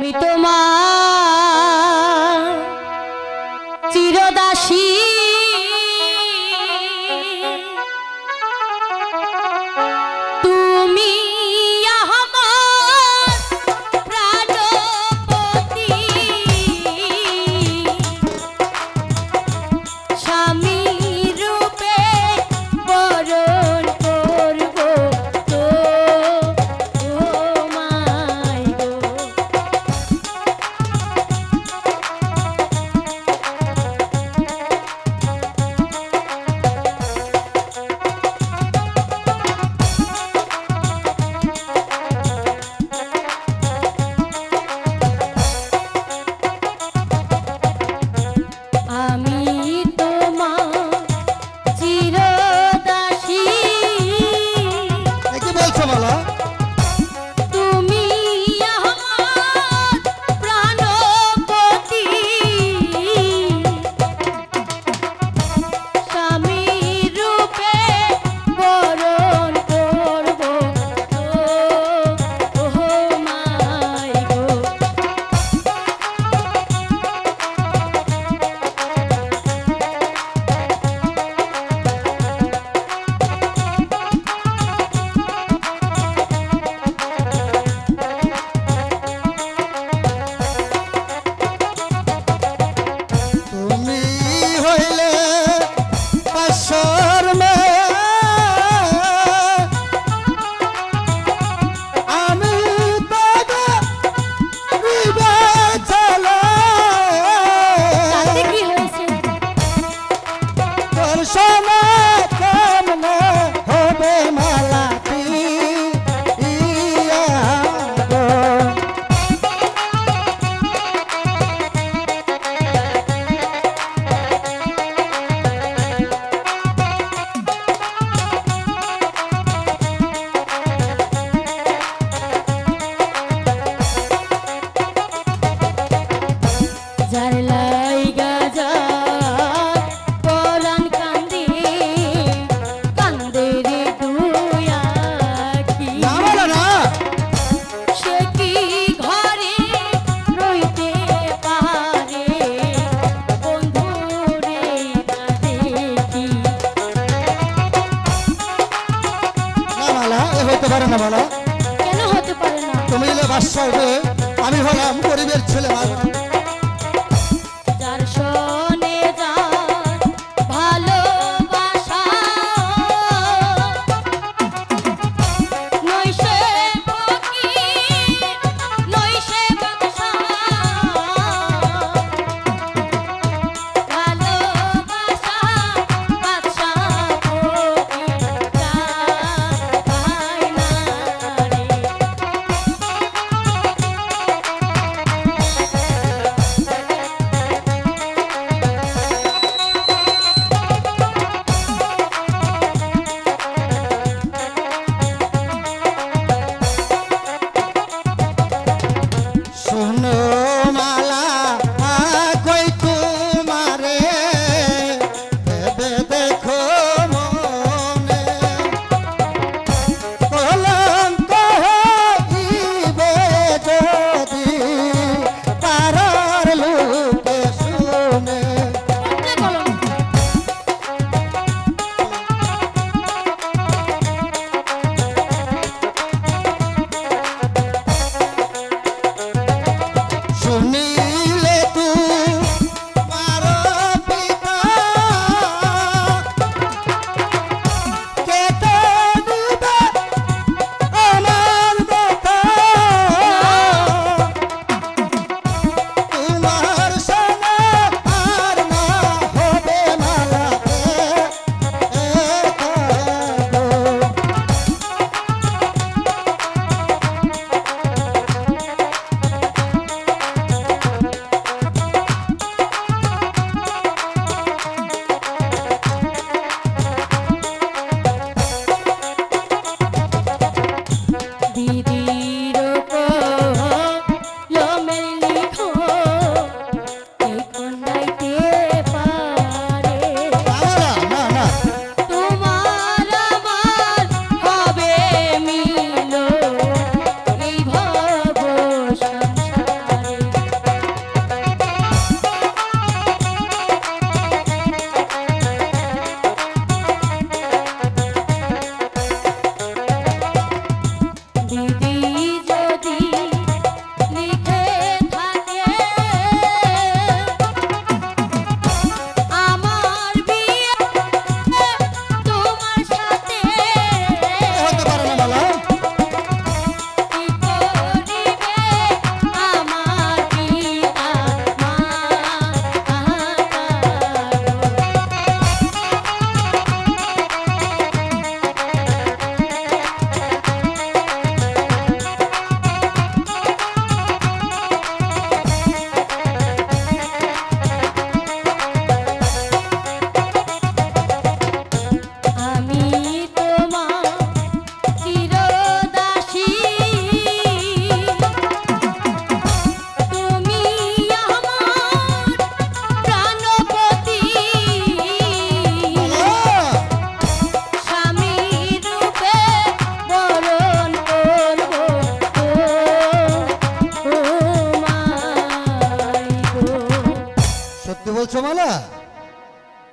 আমি তোমার coração না বলো? কেন হতে পারে না? তুমি বাদশাহ আমি হলাম গরিবের ছেলে ভালো